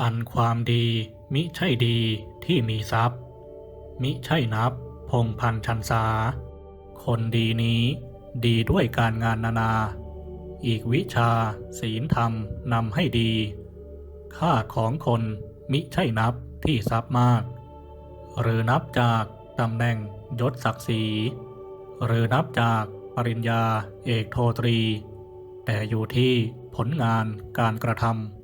อันความดีมิใช่ดีที่มีทรัพย์ มิใช่นับ พงพันชันษาคนดีนี้ดีด้วยการงานนานา อีกวิชาศีลธรรมนำให้ดี ค่าของคนมิใช่นับที่ทรัพย์มาก หรือนับจากตำแหน่งยศศักดิ์ศรี หรือนับจากปริญญาเอกโทตรี แต่อยู่ที่ผลงานการกระทำ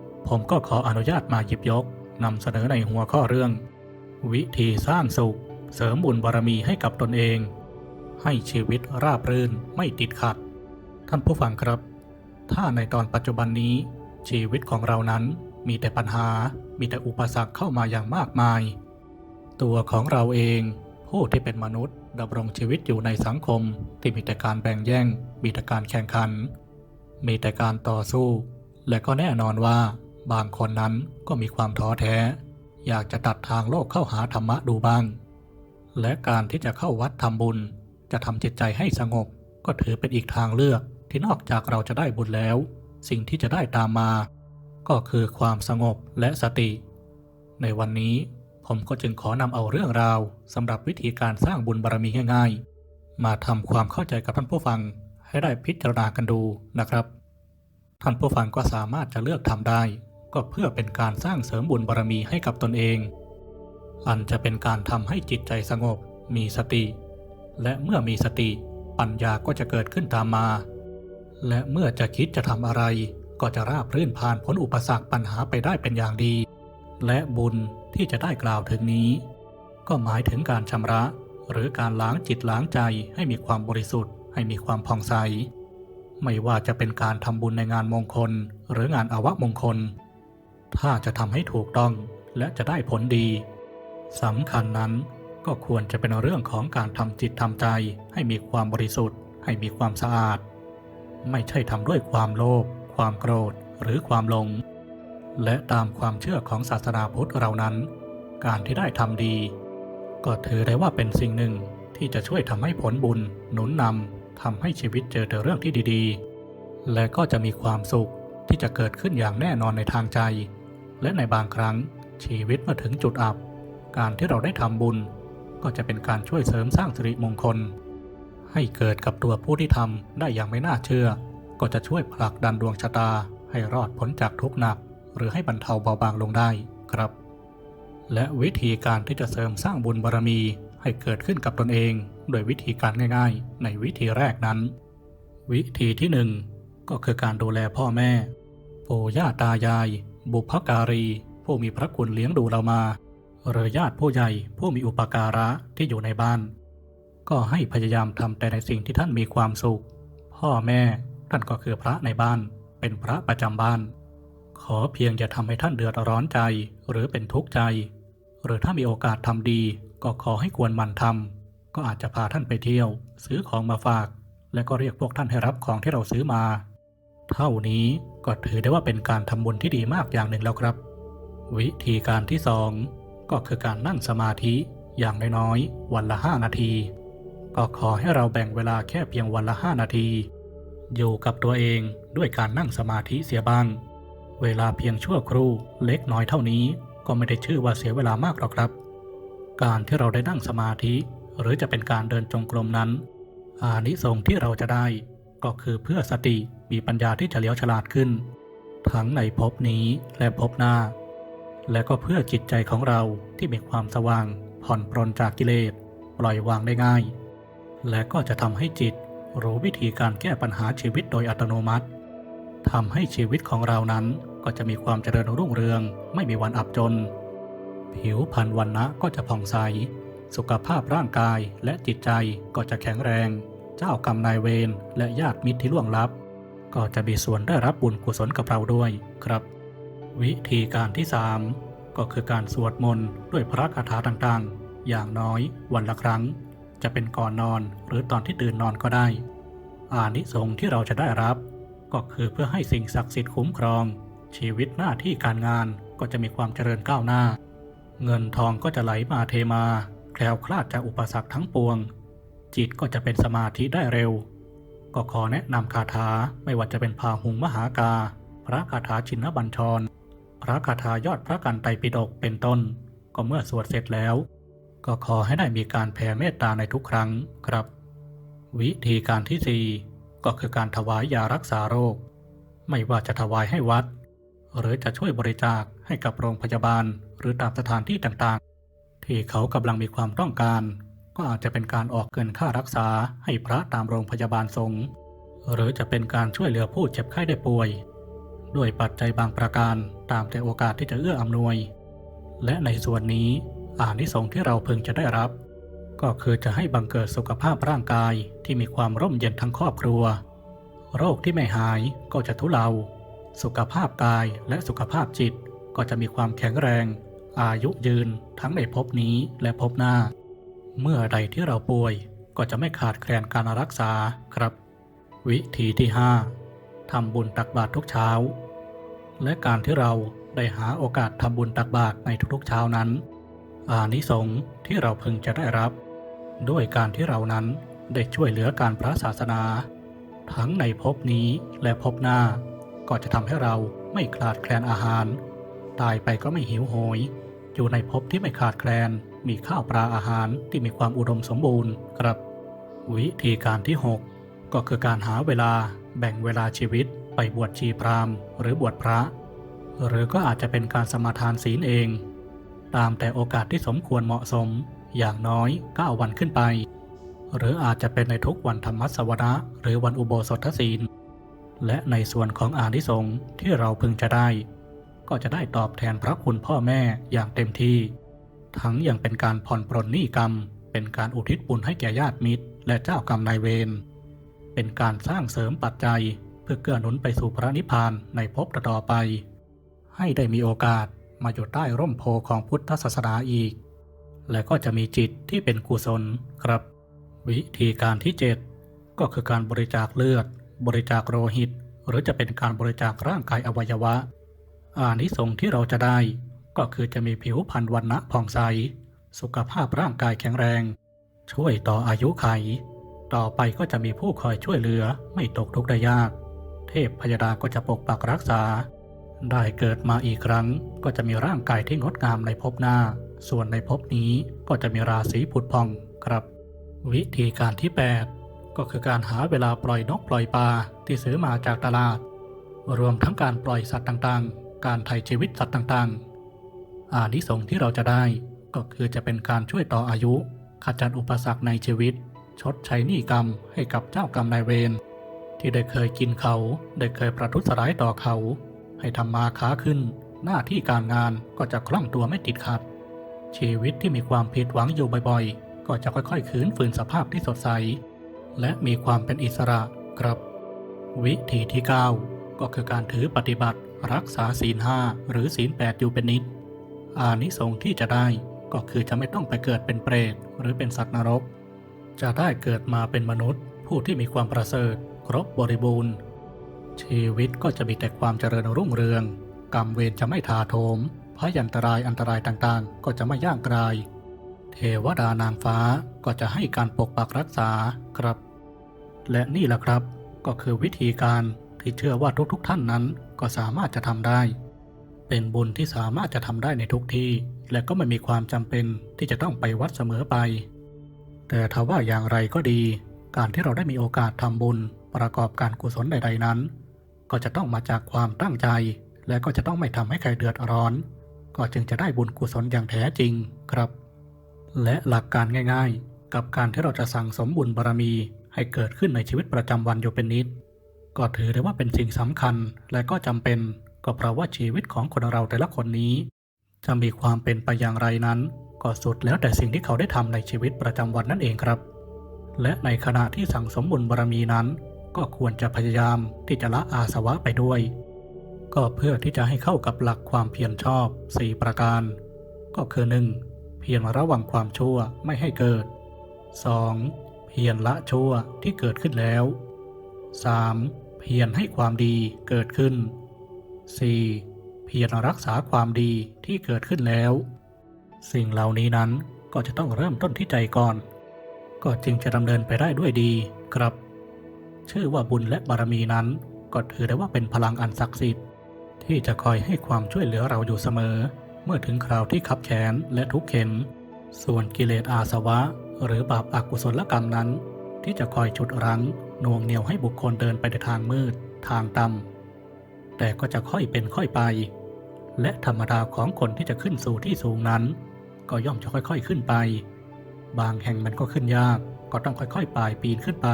ผมก็ขออนุญาตมาหยิบยกนำเสนอในหัวข้อเรื่อง วิธีสร้างสุข เสริมบุญบารมีให้กับตนเอง ให้ชีวิตราบรื่นไม่ติดขัด ท่านผู้ฟังครับ ถ้าในตอนปัจจุบันนี้ ชีวิตของเรานั้นมีแต่ปัญหา มีแต่อุปสรรคเข้ามาอย่างมากมาย ตัวของเราเองผู้ที่เป็นมนุษย์ดำรงชีวิตอยู่ในสังคมที่มีแต่การแบ่งแย่ง มีแต่การแข่งขัน มีแต่การต่อสู้ และก็แน่นอนว่า บางคนนั้นก็มีความท้อแท้ อยากจะตัดทางโลกเข้าหาธรรมะดูบ้าง และการที่จะเข้าวัดทำบุญ จะทำจิตใจให้สงบ ก็ถือเป็นอีกทางเลือกที่นอกจากเราจะได้บุญแล้ว สิ่งที่จะได้ตามมา ก็คือความสงบและสติ ในวันนี้ผมก็จึงขอนำเอาเรื่องราวสำหรับวิธีการสร้างบุญบารมีง่ายๆ มาทำความเข้าใจกับท่านผู้ฟังให้ได้พิจารณากันดูนะครับ ท่านผู้ฟังก็สามารถจะเลือกทำได้ ก็เพื่อเป็นการสร้างเสริมบุญบารมีให้กับตนเอง อันจะเป็นการทำให้จิตใจสงบ มีสติ และเมื่อมีสติ ปัญญาก็จะเกิดขึ้นตามมา และเมื่อจะคิดจะทำอะไร ก็จะราบรื่นผ่านพ้นอุปสรรคปัญหาไปได้เป็นอย่างดี และบุญที่จะได้กล่าวถึงนี้ ก็หมายถึงการชำระ หรือการล้างจิตล้างใจให้มีความบริสุทธิ์ ให้มีความผ่องใสไม่ว่าจะเป็นการทำบุญในงานมงคล หรืองานอาวะมงคล ถ้าจะทำให้ถูกต้องและจะได้ผลดีสำคัญนั้นก็ควรจะเป็นเรื่องของการทำจิตทำใจให้มีความบริสุทธิ์ ให้มีความสะอาด ไม่ใช่ทำด้วยความโลภความโกรธหรือความหลง และตามความเชื่อของศาสนาพุทธเรานั้น การที่ได้ทำดี ก็ถือได้ว่าเป็นสิ่งหนึ่งที่จะช่วยทำให้ผลบุญหนุนนำทำให้ชีวิตเจอแต่เรื่องที่ดีๆ และก็จะมีความสุขที่จะเกิดขึ้นอย่างแน่นอนในทางใจ และในบางครั้งชีวิตเมื่อถึงจุดอับ การที่เราได้ทำบุญ ก็จะเป็นการช่วยเสริมสร้างสิริมงคล ให้เกิดกับตัวผู้ที่ทำได้อย่างไม่น่าเชื่อ ก็จะช่วยผลักดันดวงชะตา ให้รอดพ้นจากทุกข์หนัก หรือให้บรรเทาเบาบางลงได้ครับ และวิธีการที่จะเสริมสร้างบุญบารมี ให้เกิดขึ้นกับตนเองโดยวิธีการง่าย ๆ ในวิธีแรกนั้น วิธีที่หนึ่งก็คือการดูแลพ่อแม่ ปู่ย่าตายาย บุพการี ผู้มีพระคุณเลี้ยงดูเรามาหรือญาติผู้ใหญ่ผู้มีอุปการะที่อยู่ในบ้าน ก็ให้พยายามทำแต่ในสิ่งที่ท่านมีความสุข พ่อแม่ท่านก็คือพระในบ้าน เป็นพระประจำบ้าน ขอเพียงอย่าทำให้ท่านเดือดร้อนใจหรือเป็นทุกข์ใจ หรือถ้ามีโอกาสทำดี ก็ขอให้ควรมันทำก็อาจจะพาท่านไปเที่ยว ซื้อของมาฝาก และก็เรียกพวกท่านให้รับของที่เราซื้อมา เท่านี้ ก็ถือได้ว่าเป็นการทำบุญที่ดีมากอย่างหนึ่งแล้วครับ วิธีการที่สองก็คือการนั่งสมาธิอย่างน้อยๆวันละ 5 นาที ก็ขอให้เราแบ่งเวลาแค่เพียงวันละ 5 นาที อยู่กับตัวเองด้วยการนั่งสมาธิเสียบ้าง เวลาเพียงชั่วครู่เล็กน้อยเท่านี้ก็ไม่ได้ชื่อว่าเสียเวลามากหรอกครับ การที่เราได้นั่งสมาธิ หรือจะเป็นการเดินจงกรมนั้นอานิสงส์ที่เราจะได้ ก็คือเพื่อสติมีปัญญาที่จะเลี้ยวฉลาดขึ้น ทั้งในภพนี้และภพหน้า และก็เพื่อจิตใจของเราที่มีความสว่าง ผ่อนปรนจากกิเลสปล่อยวางได้ง่าย และก็จะทำให้จิตรู้วิธีการแก้ปัญหาชีวิตโดยอัตโนมัติทำให้ชีวิตของเรานั้นก็จะมีความเจริญรุ่งเรือง ไม่มีวันอับจน ผิวพรรณวันนะก็จะผ่องใส สุขภาพร่างกายและจิตใจก็จะแข็งแรง เจ้ากรรมนายเวรและญาติมิตรที่ล่วงลับ ก็จะมีส่วนได้รับบุญกุศลกับเราด้วยครับ วิธีการที่สามก็คือการสวดมนต์ด้วยพระคาถาต่างๆ อย่างน้อยวันละครั้ง จะเป็นก่อนนอนหรือตอนที่ตื่นนอนก็ได้ อานิสงส์ที่เราจะได้รับ ก็คือเพื่อให้สิ่งศักดิ์สิทธิ์คุ้มครอง ชีวิตหน้าที่การงานก็จะมีความเจริญก้าวหน้า เงินทองก็จะไหลมาเทมาแคล้วคลาดจากอุปสรรคทั้งปวง จิตก็จะเป็นสมาธิได้เร็ว ก็ขอแนะนำคาถาไม่ว่าจะเป็นพาหุงมหากา พระคาถาชินบัญชร พระคาถายอดพระกันไตปิฎกเป็นต้น ก็เมื่อสวดเสร็จแล้ว ก็ขอให้ได้มีการแผ่เมตตาในทุกครั้งครับ วิธีการที่สี่ก็คือการถวายยารักษาโรค ไม่ว่าจะถวายให้วัด หรือจะช่วยบริจาคให้กับโรงพยาบาลหรือตามสถานที่ต่างๆ ที่เขากำลังมีความต้องการ ก็อาจจะเป็นการออกเงินค่ารักษาให้พระตามโรงพยาบาลสงฆ์หรือจะเป็นการช่วยเหลือผู้เจ็บไข้ได้ป่วย ด้วยปัจจัยบางประการตามแต่โอกาสที่จะเอื้ออำนวย และในส่วนนี้อานิสงส์ที่เราพึงจะได้รับ ก็คือจะให้บังเกิดสุขภาพร่างกายที่มีความร่มเย็นทั้งครอบครัว โรคที่ไม่หายก็จะทุเลา สุขภาพกายและสุขภาพจิตก็จะมีความแข็งแรง อายุยืนทั้งในภพนี้และภพหน้า เมื่อใดที่เราป่วยก็จะไม่ขาดแคลนการรักษาครับ วิธีที่ 5ทำบุญตักบาตรทุกเช้า และการที่เราได้หาโอกาสทำบุญตักบาตรในทุกๆเช้านั้น อานิสงส์ที่เราพึงจะได้รับ ด้วยการที่เรานั้นได้ช่วยเหลือการพระศาสนา ทั้งในภพนี้และภพหน้า ก็จะทำให้เราไม่ขาดแคลนอาหาร ตายไปก็ไม่หิวโหย อยู่ในภพที่ไม่ขาดแคลน มีข้าวปลาอาหารที่มีความอุดมสมบูรณ์ครับ วิธีการที่ 6 ก็คือการหาเวลาแบ่งเวลาชีวิต ไปบวชชีพราหมณ์ หรือบวชพระ หรือก็อาจจะเป็นการสมาทานศีลเอง ตามแต่โอกาสที่สมควรเหมาะสมอย่างน้อย 9 วันขึ้นไป หรืออาจจะเป็นในทุกวันธรรมสวนะหรือวันอุโบสถศีล และในส่วนของอานิสงส์ที่เราพึงจะได้ ก็จะได้ตอบแทนพระคุณพ่อแม่อย่างเต็มที่ ทั้งยังเป็นการผ่อนปรนหนี้กรรม เป็นการอุทิศบุญให้แก่ญาติมิตร และเจ้ากรรมนายเวร เป็นการสร้างเสริมปัจจัย เพื่อเกื้อหนุนไปสู่พระนิพพานในภพต่อไป ให้ได้มีโอกาสมาอยู่ใต้ร่มโพของพุทธศาสนาอีก และก็จะมีจิตที่เป็นกุศลครับ วิธีการที่ 7 ก็คือการบริจาคเลือด บริจาคโลหิต หรือจะเป็นการบริจาคร่างกายอวัยวะอานิสงส์ที่เราจะได้ ก็คือจะมีผิวพรรณวันณะผ่องใส สุขภาพร่างกายแข็งแรง ช่วยต่ออายุไข ต่อไปก็จะมีผู้คอยช่วยเหลือไม่ตกทุกข์ได้ยาก เทพพยดาก็จะปกปักรักษา ได้เกิดมาอีกครั้ง ก็จะมีร่างกายที่งดงามในภพหน้า ส่วนในภพนี้ก็จะมีราศีผุดพองครับ วิธีการที่ 8 ก็คือการหาเวลาปล่อยนกปล่อยปลาที่ซื้อมาจากตลาด รวมทั้งการปล่อยสัตว์ต่างๆ การไถ่ชีวิตสัตว์ต่างๆ อานิสงส์ที่เราจะได้ ก็คือจะเป็นการช่วยต่ออายุ ขจัดอุปสรรคในชีวิต ชดใช้หนี้กรรมให้กับเจ้ากรรมนายเวรที่ได้เคยกินเขา ได้เคยประทุษร้ายต่อเขา ให้ทำมาค้าขึ้น หน้าที่การงานก็จะคล่องตัวไม่ติดขัด ชีวิตที่มีความผิดหวังอยู่บ่อยๆ ก็จะค่อยๆ คืนฝืนสภาพที่สดใส และมีความเป็นอิสระครับ วิธีที่ 9 ก็คือการถือปฏิบัติรักษาศีลห้าหรือศีลแปดอยู่เป็นนิด อานิสงส์ที่จะได้ก็คือจะไม่ต้องไปเกิดเป็นเปรตหรือเป็นสัตว์นรก จะได้เกิดมาเป็นมนุษย์ ผู้ที่มีความประเสริฐ ครบบริบูรณ์ ชีวิตก็จะมีแต่ความเจริญรุ่งเรือง กรรมเวรจะไม่ถาโถมพยันตรายอันตรายต่างๆ ก็จะไม่ย่างกราย เทวดานางฟ้าก็จะให้การปกปักรักษาครับ และนี่แหละครับก็คือวิธีการที่เชื่อว่าทุกๆทท่านนั้นก็สามารถจะทำได้ เป็นบุญที่สามารถจะทำได้ในทุกที่ และก็ไม่มีความจำเป็นที่จะต้องไปวัดเสมอไป แต่ถ้าว่าอย่างไรก็ดี การที่เราได้มีโอกาสทำบุญประกอบการกุศลใด ๆนั้น ก็จะต้องมาจากความตั้งใจ และก็จะต้องไม่ทำให้ใครเดือดร้อน ก็จึงจะได้บุญกุศลอย่างแท้จริงครับ และหลักการง่าย ๆ กับการที่เราจะสั่งสมบุญบารมีให้เกิดขึ้นในชีวิตประจำวันอยู่เป็นนิด ก็ถือได้ว่าเป็นสิ่งสำคัญและก็จำเป็น ก็เพราะว่าชีวิตของคนเราแต่ละคนนี้ จะมีความเป็นไปอย่างไรนั้น ก็สุดแล้วแต่สิ่งที่เขาได้ทำในชีวิตประจำวันนั่นเองครับ และในขณะที่สั่งสมบุญบารมีนั้น ก็ควรจะพยายามที่จะละอาสวะไปด้วย ก็เพื่อที่จะให้เข้ากับหลักความเพียรชอบ 4 ประการ ก็คือ 1. เพียรระวังความชั่วไม่ให้เกิด 2. เพียรละชั่วที่เกิดขึ้นแล้ว 3. เพียรให้ความดีเกิดขึ้น 4. เพียรรักษาความดีที่เกิดขึ้นแล้ว สิ่งเหล่านี้นั้นก็จะต้องเริ่มต้นที่ใจก่อน ก็จึงจะดำเนินไปได้ด้วยดีครับ ชื่อว่าบุญและบารมีนั้นก็ถือได้ว่าเป็นพลังอันศักดิ์สิทธิ์ ที่จะคอยให้ความช่วยเหลือเราอยู่เสมอ เมื่อถึงคราวที่ขับแขนและทุกข์เข็น ส่วนกิเลสอาสวะ หรือบาปอากุศลกรรมนั้น ที่จะคอยฉุดรั้งน่วงเหนียวให้บุคคลเดินไปในทางมืด ทางต่ำ แต่ก็จะค่อยเป็นค่อยไป และธรรมดาของคนที่จะขึ้นสู่ที่สูงนั้น ก็ย่อมจะค่อยๆขึ้นไป บางแห่งมันก็ขึ้นยาก ก็ต้องค่อยๆป่ายปีนขึ้นไป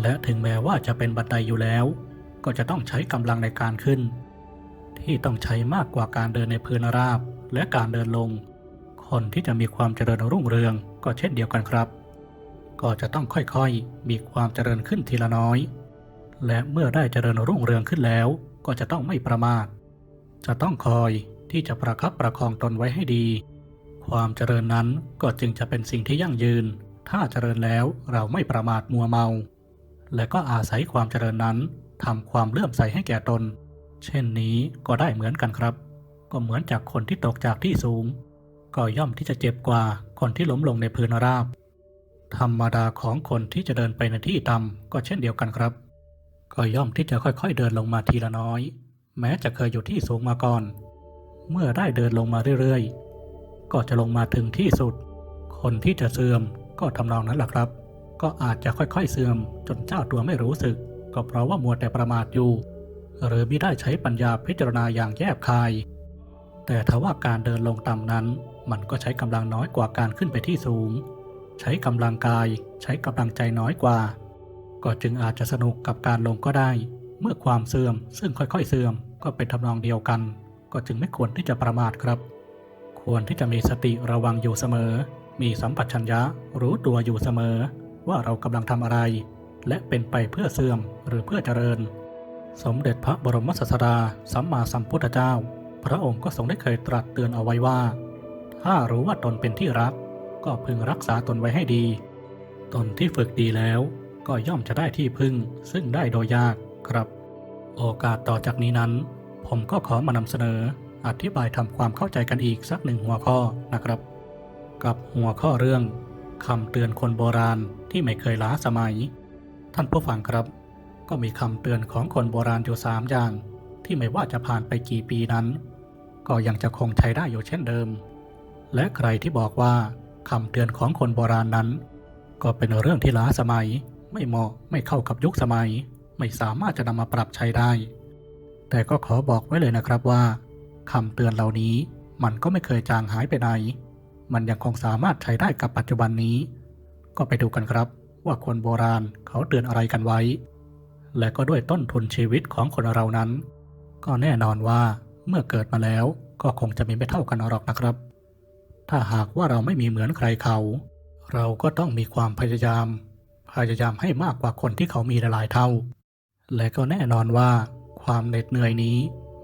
และถึงแม้ว่าจะเป็นบันไดอยู่แล้ว ก็จะต้องใช้กำลังในการขึ้น ที่ต้องใช้มากกว่าการเดินในพื้นราบและการเดินลง คนที่จะมีความเจริญรุ่งเรืองก็เช่นเดียวกันครับ ก็จะต้องค่อยๆ มีความเจริญขึ้นทีละน้อย และเมื่อได้เจริญรุ่งเรืองขึ้นแล้ว ก็จะต้องไม่ประมาท จะต้องคอยที่จะประคับประคองตนไว้ให้ดี ความเจริญนั้นก็จึงจะเป็นสิ่งที่ยั่งยืน ถ้าเจริญแล้วเราไม่ประมาทมัวเมา และก็อาศัยความเจริญนั้นทำความเลื่อมใสให้แก่ตน เช่นนี้ก็ได้เหมือนกันครับ ก็เหมือนจากคนที่ตกจากที่สูง ก็ย่อมที่จะเจ็บกว่าคนที่ล้มลงในพื้นราบ ธรรมดาของคนที่จะเดินไปในที่ต่ำก็เช่นเดียวกันครับ ก็ย่อมที่จะค่อยๆเดินลงมาทีละน้อย แม้จะเคยอยู่ที่สูงมาก่อน เมื่อได้เดินลงมาเรื่อยๆ ก็จะลงมาถึงที่สุด คนที่จะเสื่อมก็ทำนองนั้นแหละครับ ก็อาจจะค่อยๆเสื่อมจนเจ้าตัวไม่รู้สึก ก็เพราะว่ามัวแต่ประมาทอยู่ หรือไม่ได้ใช้ปัญญาพิจารณาอย่างแยบคาย แต่ถ้าว่าการเดินลงต่ำนั้น มันก็ใช้กำลังน้อยกว่าการขึ้นไปที่สูง ใช้กำลังกาย ใช้กำลังใจน้อยกว่า ก็จึงอาจจะสนุกกับการลงก็ได้ เมื่อความเสื่อมซึ่งค่อยๆ เสื่อมก็เป็นทำนองเดียวกัน ก็จึงไม่ควรที่จะประมาทครับ ควรที่จะมีสติระวังอยู่เสมอ มีสัมปชัญญะรู้ตัวอยู่เสมอ ว่าเรากำลังทำอะไร และเป็นไปเพื่อเสื่อมหรือเพื่อเจริญ สมเด็จพระบรมศาสดาสัมมาสัมพุทธเจ้า พระองค์ก็ทรงได้เคยตรัสเตือนเอาไว้ว่า ถ้ารู้ว่าตนเป็นที่รัก ก็พึงรักษาตนไว้ให้ดี ตนที่ฝึกดีแล้ว ก็ย่อมจะได้ที่พึ่งซึ่งได้โดยยากครับ โอกาสต่อจากนี้นั้น ผมก็ขอมานำเสนออธิบายทำความเข้าใจกันอีกสักหนึ่งหัวข้อนะครับ กับหัวข้อเรื่องคำเตือนคนโบราณที่ไม่เคยล้าสมัย ท่านผู้ฟังครับ ก็มีคำเตือนของคนโบราณอยู่สามอย่าง ที่ไม่ว่าจะผ่านไปกี่ปีนั้น ก็ยังจะคงใช้ได้อยู่เช่นเดิม และใครที่บอกว่าคำเตือนของคนโบราณนั้น ก็เป็นเรื่องที่ล้าสมัย ไม่เหมาะไม่เข้ากับยุคสมัย ไม่สามารถจะนำมาปรับใช้ได้ แต่ก็ขอบอกไว้เลยนะครับว่าคำเตือนเหล่านี้มันก็ไม่เคยจางหายไปไหน มันยังคงสามารถใช้ได้กับปัจจุบันนี้ ก็ไปดูกันครับว่าคนโบราณเขาเตือนอะไรกันไว้ และก็ด้วยต้นทุนชีวิตของคนเรานั้น ก็แน่นอนว่าเมื่อเกิดมาแล้วก็คงจะมีไม่เท่ากันหรอกนะครับ ถ้าหากว่าเราไม่มีเหมือนใครเขา เราก็ต้องมีความพยายาม พยายามให้มากกว่าคนที่เขามีหลายเท่า และก็แน่นอนว่าความเหน็ดเหนื่อยนี้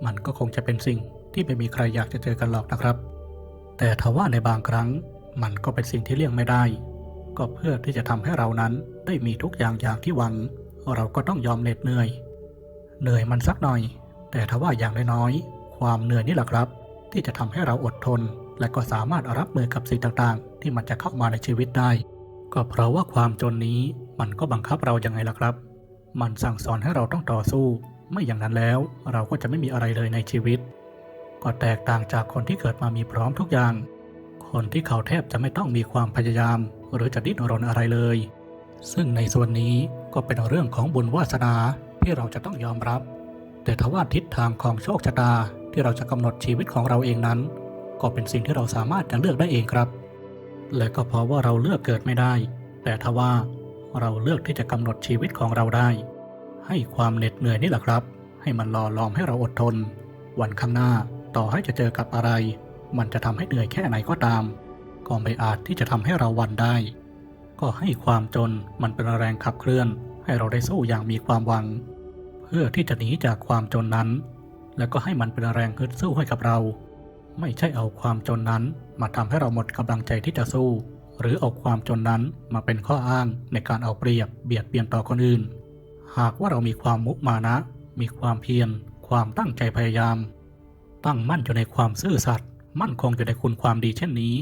มันก็คงจะเป็นสิ่งที่ไม่มีใครอยากจะเจอกันหรอกนะครับ แต่ทว่าในบางครั้งมันก็เป็นสิ่งที่เลี่ยงไม่ได้ ก็เพื่อที่จะทำให้เรานั้นได้มีทุกอย่างอย่างที่หวัง เราก็ต้องยอมเหน็ดเหนื่อย เหนื่อยมันสักหน่อย แต่ทว่าอย่างน้อยๆความเหนื่อยนี่แหละครับ ที่จะทำให้เราอดทน และก็สามารถรับมือกับสิ่งต่างๆ ที่มันจะเข้ามาในชีวิตได้ ก็เพราะว่าความจนนี้ มันก็บังคับเรายังไงล่ะครับ มันสั่งสอนให้เราต้องต่อสู้ ไม่อย่างนั้นแล้วเราก็จะไม่มีอะไรเลยในชีวิต ก็แตกต่างจากคนที่เกิดมามีพร้อมทุกอย่าง คนที่เขาแทบจะไม่ต้องมีความพยายาม หรือจะดิ้นรนอะไรเลย ซึ่งในส่วนนี้ก็เป็นเรื่องของบุญวาสนาที่เราจะต้องยอมรับ แต่ทว่าทิศทางของโชคชะตาที่เราจะกำหนดชีวิตของเราเองนั้น ก็เป็นสิ่งที่เราสามารถจะเลือกได้เองครับ และก็เพราะว่าเราเลือกเกิดไม่ได้ แต่ทว่า เราเลือกที่จะกำหนดชีวิตของเราได้ ให้ความเหน็ดเหนื่อยนี่แหละครับ ให้มันหล่อหลอมให้เราอดทน วันข้างหน้าต่อให้จะเจอกับอะไร มันจะทำให้เหนื่อยแค่ไหนก็ตาม ก็ไม่อาจที่จะทำให้เราวันได้ ก็ให้ความจนมันเป็นแรงขับเคลื่อน ให้เราได้สู้อย่างมีความหวัง เพื่อที่จะหนีจากความจนนั้น แล้วก็ให้มันเป็นแรงฮึดสู้ให้กับเรา ไม่ใช่เอาความจนนั้นมาทำให้เราหมดกำลังใจที่จะสู้ หรือเอาความจนนั้นมาเป็นข้ออ้างในการเอาเปรียบเบียดเบียนต่อคนอื่น หากว่าเรามีความมุมานะ มีความเพียร ความตั้งใจพยายาม ตั้งมั่นอยู่ในความซื่อสัตย์มั่นคงอยู่ในคุณความดีเช่นนี้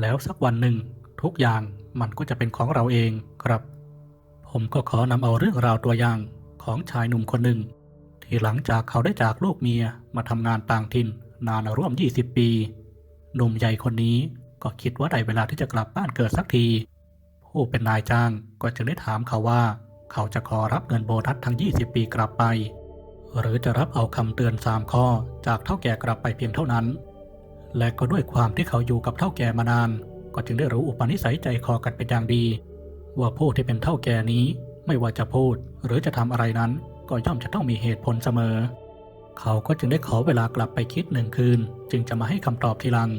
แล้วสักวันหนึ่ง ทุกอย่างมันก็จะเป็นของเราเองครับ ผมก็ขอนำเอาเรื่องราวตัวอย่างของชายหนุ่มคนหนึ่ง ที่หลังจากเขาได้จากลูกเมียมาทำงานต่างถิ่นนานร่วม 20 ปีหนุ่มใหญ่คนนี้ ก็คิดว่าได้เวลาที่จะกลับบ้านเกิดสักที ผู้เป็นนายจ้างก็จึงได้ถามเขาว่า เขาจะขอรับเงินโบนัสทั้ง 20 ปีกลับไป หรือจะรับเอาคำเตือน 3 ข้อจากเท่าแก่กลับไปเพียงเท่านั้น และก็ด้วยความที่เขาอยู่กับเท่าแก่มานาน ก็จึงได้รู้อุปนิสัยใจคอกันเป็นอย่างดี ว่าผู้ที่เป็นเท่าแก่นี้ไม่ว่าจะพูดหรือจะทำอะไรนั้น ก็ย่อมจะต้องมีเหตุผลเสมอ เขาก็จึงได้ขอเวลากลับไปคิดหนึ่งคืน จึงจะมาให้คำตอบทีหลัง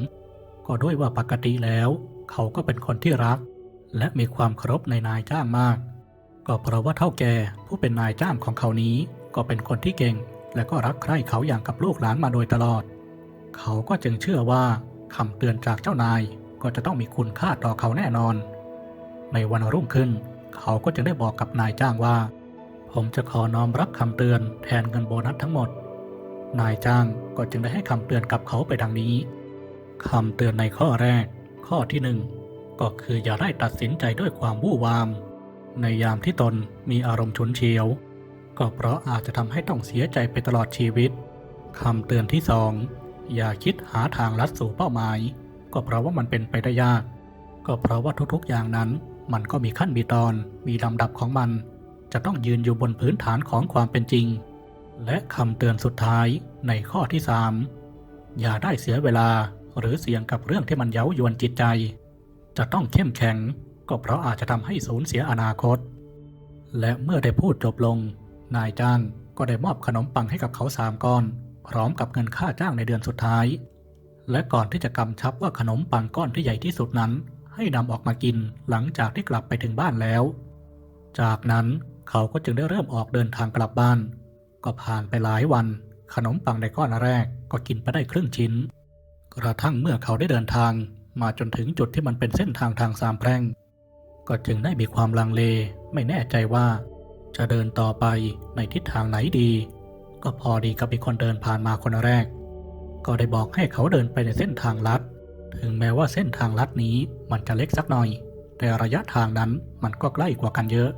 ก็ด้วยว่าปกติแล้ว เขาก็เป็นคนที่รัก และมีความเคารพในนายจ้างมาก ก็เพราะว่าเท่าแก่ผู้เป็นนายจ้างของเขานี้ ก็เป็นคนที่เก่ง และก็รักใคร่เขาอย่างกับลูกหลานมาโดยตลอด เขาก็จึงเชื่อว่าคำเตือนจากเจ้านายก็จะต้องมีคุณค่าต่อเขาแน่นอน ในวันรุ่งขึ้น เขาก็จึงได้บอกกับนายจ้างว่า ผมจะขอน้อมรับคำเตือนแทนเงินโบนัสทั้งหมด นายจ้างก็จึงได้ให้คำเตือนกับเขาไปดังนี้ คำเตือนในข้อแรก ข้อที่หนึ่งก็คืออย่าได้ตัดสินใจด้วยความวู่วาม ในยามที่ตนมีอารมณ์ฉุนเฉียว ก็เพราะอาจจะทำให้ต้องเสียใจไปตลอดชีวิตคำเตือนที่สองอย่าคิดหาทางลัดสู่เป้าหมาย ก็เพราะว่ามันเป็นไปได้ยาก ก็เพราะว่าทุกๆอย่างนั้น มันก็มีขั้นมีตอนมีลำดับของมัน จะต้องยืนอยู่บนพื้นฐานของความเป็นจริง และคำเตือนสุดท้ายในข้อที่สามอย่าได้เสียเวลา หรือเสี่ยงกับเรื่องที่มันเย้ายวนจิตใจ จะต้องเข้มแข็ง ก็เพราะอาจจะทำให้สูญเสียอนาคต และเมื่อได้พูดจบลง นายจ้างก็ได้มอบขนมปังให้กับเขาสามก้อน พร้อมกับเงินค่าจ้างในเดือนสุดท้าย และก่อนที่จะกำชับว่าขนมปังก้อนที่ใหญ่ที่สุดนั้น ให้นำออกมากินหลังจากที่กลับไปถึงบ้านแล้ว จากนั้นเขาก็จึงได้เริ่มออกเดินทางกลับบ้าน ก็ผ่านไปหลายวัน ขนมปังในก้อนแรกก็กินไปได้ครึ่งชิ้น กระทั่งเมื่อเขาได้เดินทาง มาจนถึงจุดที่มันเป็นเส้นทางทางสามแพร่ง ก็จึงได้มีความลังเล ไม่แน่ใจว่า จะเดินต่อไปในทิศทางไหนดี ก็พอดีกับมีคนเดินผ่านมาคนแรก ก็ได้บอกให้เขาเดินไปในเส้นทางลัด ถึงแม้ว่าเส้นทางลัดนี้มันจะเล็กสักหน่อย แต่ระยะทางนั้นมันก็ใกล้กว่ากันเยอะ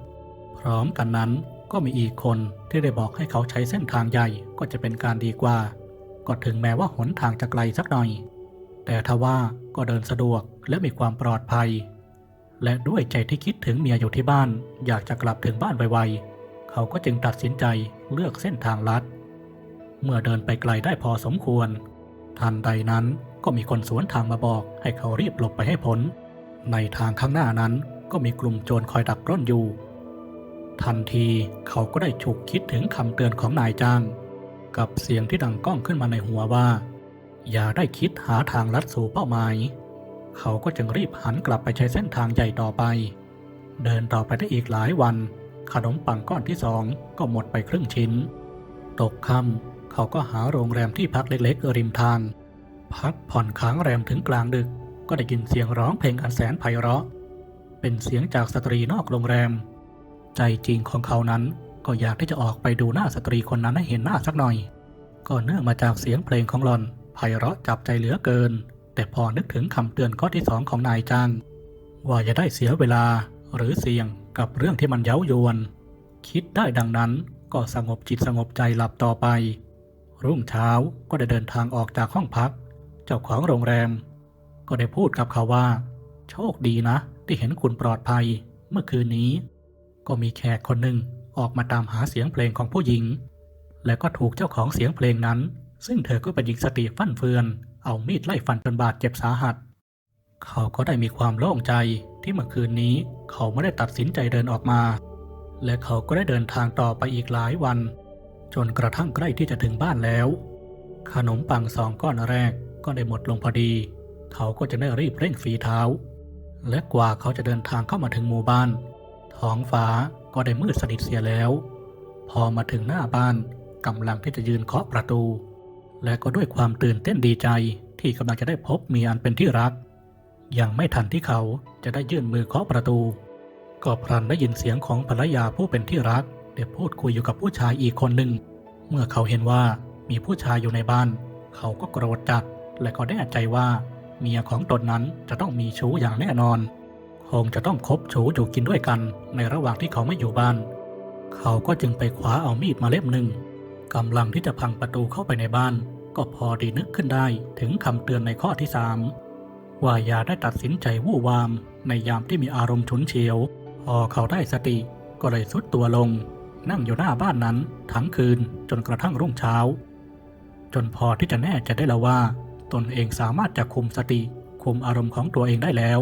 พร้อมกันนั้นก็มีอีกคนที่ได้บอกให้เขาใช้เส้นทางใหญ่ก็จะเป็นการดีกว่า ก็ถึงแม้ว่าหนทางจะไกลสักหน่อย แต่ทว่าก็เดินสะดวกและมีความปลอดภัย และด้วยใจที่คิดถึงเมียอยู่ที่บ้าน อยากจะกลับถึงบ้านไวๆ เขาก็จึงตัดสินใจเลือกเส้นทางลัด เมื่อเดินไปไกลได้พอสมควร ทันใดนั้นก็มีคนสวนทางมาบอกให้เขารีบหลบไปให้พ้น ในทางข้างหน้านั้นก็มีกลุ่มโจรคอยดักปล้นอยู่ ทันทีเขาก็ได้ฉุกคิดถึงคำเตือนของนายจ้าง กับเสียงที่ดังก้องขึ้นมาในหัวว่า อย่าได้คิดหาทางลัดสู่เป้าหมาย เขาก็จึงรีบหันกลับไปใช้เส้นทางใหญ่ต่อไป เดินต่อไปได้อีกหลายวัน ขนมปังก้อนที่สองก็หมดไปครึ่งชิ้น ตกค่ำเขาก็หาโรงแรมที่พักเล็กๆริมทาง พักผ่อนค้างแรมถึงกลางดึก ก็ได้ยินเสียงร้องเพลงอันแสนไพเราะ เป็นเสียงจากสตรีนอกโรงแรม ใจจริงของเขานั้นก็อยากที่จะออกไปดูหน้าสตรีคนนั้นให้เห็นหน้าสักหน่อย ก็เนื่องมาจากเสียงเพลงของหลอน ไพเราะจับใจเหลือเกิน แต่พอนึกถึงคำเตือนข้อที่สองของนายจ้างว่าอย่าได้เสียเวลาหรือเสี่ยงกับเรื่องที่มันเย้ายวน คิดได้ดังนั้นก็สงบจิตสงบใจหลับต่อไป รุ่งเช้าก็ได้เดินทางออกจากห้องพัก เจ้าของโรงแรม ก็ได้พูดกับเขาว่า โชคดีนะ ที่เห็นคุณปลอดภัย เมื่อคืนนี้ ก็มีแขกคนหนึ่งออกมาตามหาเสียงเพลงของผู้หญิง และก็ถูกเจ้าของเสียงเพลงนั้น ซึ่งเธอก็เป็นหญิงสติฟั่นเฟือน เอามีดไล่ฟันจนบาดเจ็บสาหัส เขาก็ได้มีความโล่งใจที่เมื่อคืนนี้เขาไม่ได้ตัดสินใจเดินออกมา และเขาก็ได้เดินทางต่อไปอีกหลายวัน จนกระทั่งใกล้ที่จะถึงบ้านแล้ว ขนมปังสองก้อนแรกก็ได้หมดลงพอดี เขาก็จะได้รีบเร่งฝีเท้า และกว่าเขาจะเดินทางเข้ามาถึงหมู่บ้าน ท้องฟ้าก็ได้มืดสนิทเสียแล้ว พอมาถึงหน้าบ้านกำลังที่จะยืนเคาะประตู และก็ด้วยความตื่นเต้นดีใจที่กำลังจะได้พบเมียอันเป็นที่รัก ยังไม่ทันที่เขาจะได้ยื่นมือเคาะประตู ก็พลันได้ยินเสียงของภรรยาผู้เป็นที่รักได้พูดคุยอยู่กับผู้ชายอีกคนหนึ่ง เมื่อเขาเห็นว่ามีผู้ชายอยู่ในบ้าน เขาก็โกรธจัด และก็แน่ใจว่า เมียของตนนั้นจะต้องมีชู้อย่างแน่นอน คงจะต้องคบชู้อยู่กินด้วยกัน ในระหว่างที่เขาไม่อยู่บ้าน เขาก็จึงไปคว้าเอามีดมาเล่มหนึ่งกำลังที่จะพังประตูเข้าไปในบ้าน ก็พอดีนึกขึ้นได้ถึงคำเตือนในข้อที่สามว่าอย่าได้ตัดสินใจวู่วามในยามที่มีอารมณ์ฉุนเฉียว พอเขาได้สติก็เลยสุดตัวลง นั่งอยู่หน้าบ้านนั้นทั้งคืนจนกระทั่งรุ่งเช้า จนพอที่จะแน่ใจะได้แล้วว่า ตนเองสามารถจะคุมสติคุมอารมณ์ของตัวเองได้แล้ว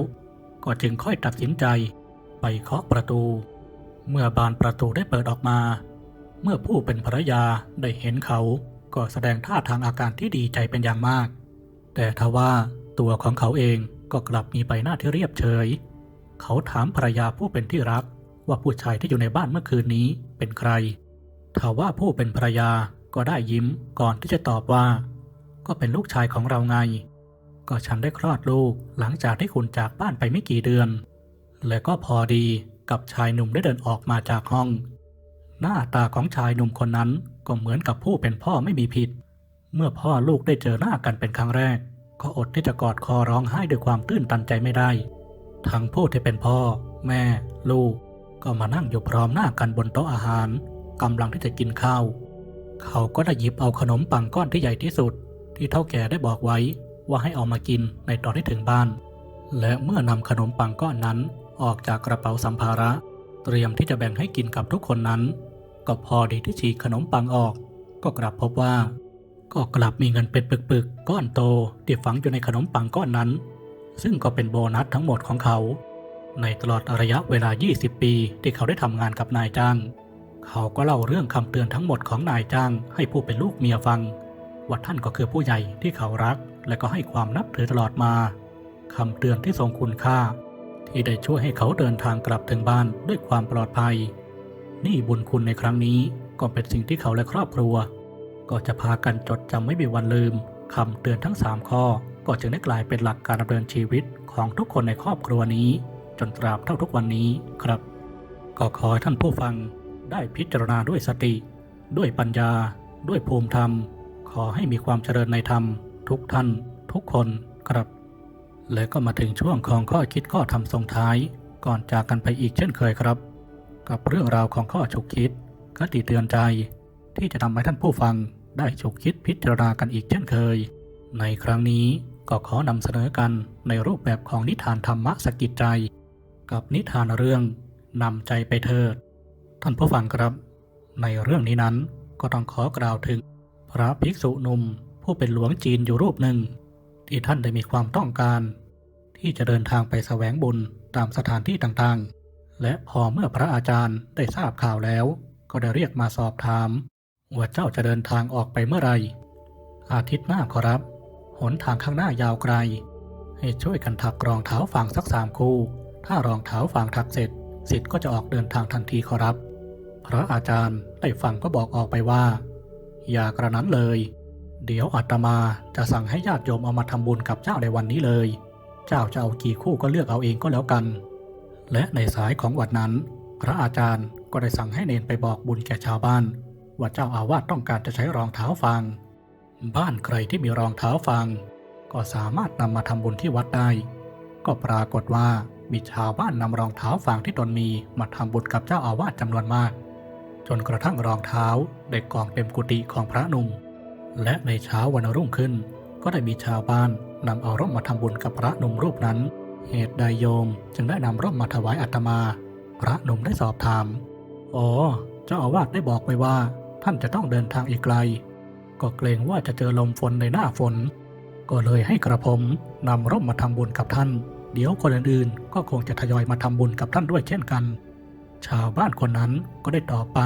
ก็จึงค่อยตัดสินใจ ไปเคาะประตู เมื่อบานประตูได้เปิดออกมา เมื่อผู้เป็นภรรยาได้เห็นเขา ก็แสดงท่าทางอาการที่ดีใจเป็นอย่างมาก แต่ทว่าตัวของเขาเองก็กลับมีใบหน้าที่เรียบเฉย เขาถามภรรยาผู้เป็นที่รัก ว่าผู้ชายที่อยู่ในบ้านเมื่อคืนนี้เป็นใครทว่าผู้เป็นภรรยาก็ได้ยิ้มก่อนที่จะตอบว่า ก็เป็นลูกชายของเราไง ก็ฉันได้คลอดลูกหลังจากที่คุณจากบ้านไปไม่กี่เดือน และก็พอดีกับชายหนุ่มได้เดินออกมาจากห้อง หน้าตาของชายหนุ่มคนนั้น ก็เหมือนกับผู้เป็นพ่อไม่มีผิด เมื่อพ่อลูกได้เจอหน้ากันเป็นครั้งแรก ก็อดที่จะกอดคอร้องไห้ด้วยความตื้นตันใจไม่ได้ ทั้งผู้ที่เป็นพ่อ แม่ ลูก ก็มานั่งอยู่พร้อมหน้ากันบนโต๊ะอาหารกำลังที่จะกินข้าว เขาก็ได้หยิบเอาขนมปังก้อนที่ใหญ่ที่สุด ที่เท่าแก่ได้บอกไว้ว่าให้เอามากินในตอนที่ถึงบ้าน และเมื่อนำขนมปังก้อนนั้นออกจากกระเป๋าสัมภาระ เตรียมที่จะแบ่งให้กินกับทุกคนนั้น ก็พอดีที่ฉีกขนมปังออก ก็กลับพบว่า ก็กลับมีเงินเป็นปึกๆก้อนโตที่ฝังอยู่ในขนมปังก้อนนั้น ซึ่งก็เป็นโบนัสทั้งหมดของเขา ในตลอดระยะเวลา 20 ปีที่เขาได้ทำงานกับนายจ้าง เขาก็เล่าเรื่องคำเตือนทั้งหมดของนายจ้างให้ผู้เป็นลูกเมียฟัง ว่าท่านก็คือผู้ใหญ่ที่เขารัก และก็ให้ความนับถือตลอดมาคำเตือนที่ทรงคุณค่า ที่ได้ช่วยให้เขาเดินทางกลับถึงบ้านด้วยความปลอดภัย นี่บุญคุณในครั้งนี้ก็เป็นสิ่งที่เขาและครอบครัว ก็จะพากันจดจำไม่มีวันลืมคำเตือนทั้ง 3 ข้อ ก็จึงได้กลายเป็นหลักการดำเนินชีวิตของทุกคนในครอบครัวนี้ จนตราบเท่าทุกวันนี้ครับ ก็ขอให้ท่านผู้ฟังได้พิจารณาด้วยสติ ด้วยปัญญา ด้วยภูมิธรรม ขอให้มีความเจริญในธรรม ทุกท่าน ทุกคนครับ และก็มาถึงช่วงของข้อคิดข้อธรรมส่งท้าย ก่อนจากกันไปอีกเช่นเคยครับ กับเรื่องราวของข้อฉุกคิดคติเตือนใจ ที่จะทำให้ท่านผู้ฟังได้ฉุกคิดพิจารณากันอีกเช่นเคย ในครั้งนี้ก็ขอนำเสนอกันในรูปแบบของนิทานธรรมะสกิจใจ กับนิทานเรื่องนำใจไปเถิด ท่านผู้ฟังครับ ในเรื่องนี้นั้นก็ต้องขอกล่าวถึง พระภิกษุหนุ่มผู้เป็นหลวงจีนอยู่รูปหนึ่ง ที่ท่านได้มีความต้องการ ที่จะเดินทางไปแสวงบุญตามสถานที่ต่างๆ และพอเมื่อพระอาจารย์ได้ทราบข่าวแล้ว ก็ได้เรียกมาสอบถามว่าเจ้าจะเดินทางออกไปเมื่อไหรอาทิตย์หน้าขอรับ หนทางข้างหน้ายาวไกล ให้ช่วยกันถักรองเท้าฝางสักสามคู่ ถ้ารองเท้าฝางถักเสร็จสิทธิ์ก็จะออกเดินทางทันทีขอรับ พระอาจารย์ได้ฟังก็บอกออกไปว่า อย่ากระนั้นเลย เดี๋ยวอาตมาจะสั่งให้ญาติโยมเอามาทำบุญกับเจ้าในวันนี้เลย เจ้าจะเอากี่คู่ก็เลือกเอาเองก็แล้วกัน และในสายของวันนั้น พระอาจารย์ก็ได้สั่งให้เนนไปบอกบุญแก่ชาวบ้าน ว่าเจ้าอาวาสต้องการจะใช้รองเท้าฟาง บ้านใครที่มีรองเท้าฟาง ก็สามารถนำมาทำบุญที่วัดได้ ก็ปรากฏว่ามีชาวบ้านนำรองเท้าฟางที่ตนมีมาทำบุญกับเจ้าอาวาสจำนวนมาก จนกระทั่งรองเท้าได้กองเต็มกุฏิของพระนุ่ม และในเช้าวันรุ่งขึ้น ก็ได้มีชาวบ้านนำเอาร่มมาทำบุญกับพระนุ่มรูปนั้น เหตุใดโยมจึงได้นำร่มมาถวายอาตมา พระหนุ่มได้สอบถาม อ๋อ เจ้าอาวาสได้บอกไว้ว่า ท่านจะต้องเดินทางอีกไกล ก็เกรงว่าจะเจอลมฝนในหน้าฝน ก็เลยให้กระผมนำร่มมาทำบุญกับท่าน เดี๋ยวคนอื่นๆ ก็คงจะทยอยมาทำบุญกับท่านด้วยเช่นกัน ชาวบ้านคนนั้นก็ได้ตอบไป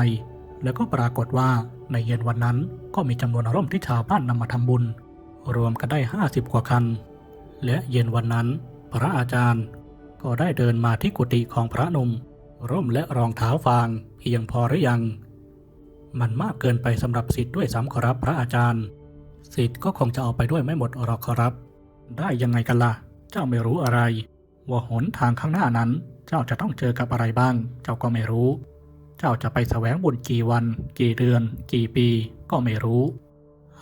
แล้วก็ปรากฏว่าในเย็นวันนั้นก็มีจำนวนร่มที่ชาวบ้านนำมาทำบุญ รวมกันได้ 50 กว่าคัน และเย็นวันนั้น พระอาจารย์ ก็ได้เดินมาที่กุฏิของพระนม ร่มและรองเท้าฟางเพียงพอหรือยัง มันมากเกินไปสำหรับสิทธิ์ด้วยซ้ำขอรับพระอาจารย์ สิทธิ์ก็คงจะเอาไปด้วยไม่หมดหรอกขอรับ ได้ยังไงกันล่ะ เจ้าไม่รู้อะไร ว่าหนทางข้างหน้านั้น เจ้าจะต้องเจอกับอะไรบ้าง เจ้าก็ไม่รู้ เจ้าจะไปแสวงบุญกี่วัน กี่เดือน กี่ปี ก็ไม่รู้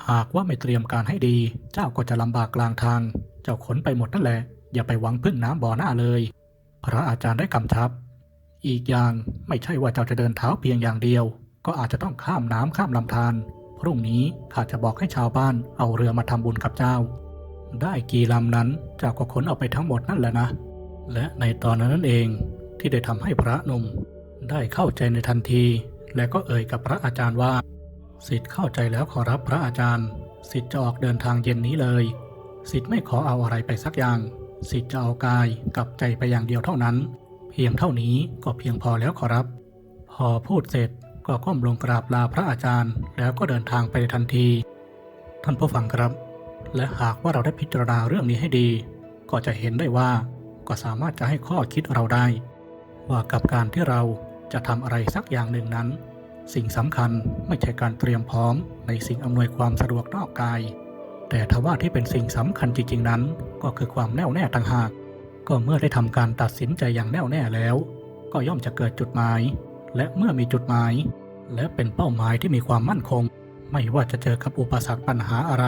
หากว่าไม่เตรียมการให้ดี เจ้าก็จะลำบากกลางทาง เจ้าขนไปหมดนั่นแหละ อย่าไปหวังพึ่งน้ำบ่อหน้าเลย พระอาจารย์ได้กำชับ อีกอย่างไม่ใช่ว่าเจ้าจะเดินเท้าเพียงอย่างเดียว ก็อาจจะต้องข้ามน้ำข้ามลำธารพรุ่งนี้ข้าจะบอกให้ชาวบ้านเอาเรือมาทำบุญกับเจ้า ได้กี่ลำนั้นเจ้าก็ขนเอาไปทั้งหมดนั่นแหละนะ และในตอนนั้นเองที่ได้ทำให้พระนุ่มได้เข้าใจในทันที และก็เอ่ยกับพระอาจารย์ว่าสิทธิ์เข้าใจแล้วขอรับพระอาจารย์ สิทธิ์จะออกเดินทางเย็นนี้เลย สิทธิ์ไม่ขอเอาอะไรไปสักอย่าง สิทธิ์จะเอากายกับใจไปอย่างเดียวเท่านั้น เพียงเท่านี้ก็เพียงพอแล้วขอรับ พอพูดเสร็จก็ก้มลงกราบลาพระอาจารย์ แล้วก็เดินทางไปทันที ท่านผู้ฟังครับ และหากว่าเราได้พิจารณาเรื่องนี้ให้ดี ก็จะเห็นได้ว่าก็สามารถจะให้ข้อคิดเราได้ ว่ากับการที่เราจะทำอะไรสักอย่างหนึ่งนั้น สิ่งสำคัญไม่ใช่การเตรียมพร้อมในสิ่งอำนวยความสะดวกนอกกาย แต่ทว่าที่เป็นสิ่งสำคัญจริง ๆ นั้น ก็คือความแน่วแน่ต่างหาก ก็เมื่อได้ทำการตัดสินใจอย่างแน่วแน่แล้ว ก็ย่อมจะเกิดจุดหมาย และเมื่อมีจุดหมาย และเป็นเป้าหมายที่มีความมั่นคง ไม่ว่าจะเจอกับอุปสรรคปัญหาอะไร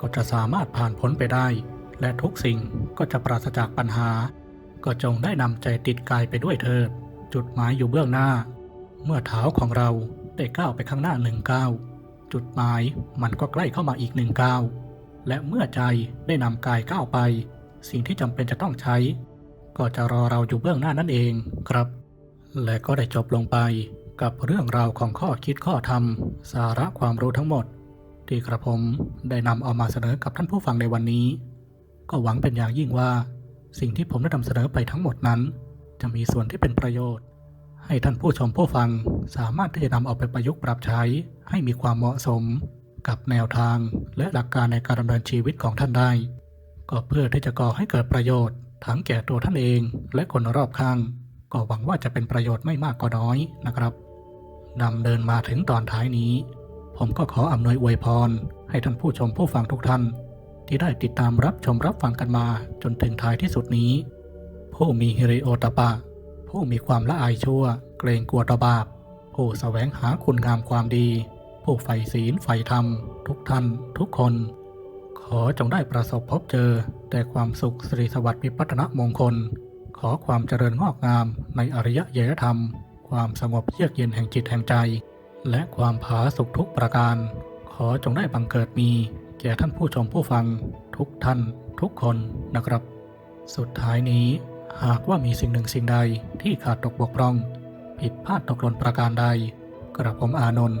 ก็จะสามารถผ่านพ้นไปได้ และทุกสิ่งก็จะปราศจากปัญหา ก็จงได้นำใจติดกายไปด้วยเถิดจุดหมายอยู่เบื้องหน้า เมื่อเท้าของเราได้ก้าวไปข้างหน้าหนึ่งก้าวจุดหมายมันก็ใกล้เข้ามาอีกหนึ่งก้าว และเมื่อใจได้นำกายก้าวไป สิ่งที่จำเป็นจะต้องใช้ ก็จะรอเราอยู่เบื้องหน้านั่นเองครับ และก็ได้จบลงไปกับเรื่องราวของข้อคิดข้อธรรม สาระความรู้ทั้งหมด ที่กระผมได้นำเอามาเสนอกับท่านผู้ฟังในวันนี้ ก็หวังเป็นอย่างยิ่งว่า สิ่งที่ผมได้นำเสนอไปทั้งหมดนั้น จะมีส่วนที่เป็นประโยชน์ ให้ท่านผู้ชมผู้ฟังสามารถที่จะนำเอาไปประยุกต์ปรับใช้ให้มีความเหมาะสม กับแนวทางและหลักการในการดำเนินชีวิตของท่านได้ ก็เพื่อที่จะก่อให้เกิดประโยชน์ ทั้งแก่ตัวท่านเองและคนรอบข้าง ก็หวังว่าจะเป็นประโยชน์ไม่มากก็น้อยนะครับนำเดินมาถึงตอนท้ายนี้ ผมก็ขออำนวยอวยพร ให้ท่านผู้ชมผู้ฟังทุกท่าน ที่ได้ติดตามรับชมรับฟังกันมาจนถึงท้ายที่สุดนี้ ผู้มีฮิริโอตปะ ผู้มีความละอายชั่ว เกรงกลัวต่อบาปผู้แสวงหาคุณงามความดี ผู้ใฝ่ศีลใฝ่ธรรม ทุกท่านทุกคน ขอจงได้ประสบพบเจอ แต่ความสุขสิริสวัสดิ์วิพัฒนมงคล ขอความเจริญงอกงามในอริยเยธรรม ความสงบเยือกเย็นแห่งจิตแห่งใจ และความผาสุกทุกประการ ขอจงได้บังเกิดมี แก่ท่านผู้ชมผู้ฟัง ทุกท่าน ทุกคนนะครับ สุดท้ายนี้หากว่ามีสิ่งหนึ่งสิ่งใดที่ขาดตกบกพร่อง ผิดพลาดตกหล่นประการใด กระผมอานนท์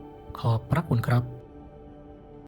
ขอบพระคุณครับ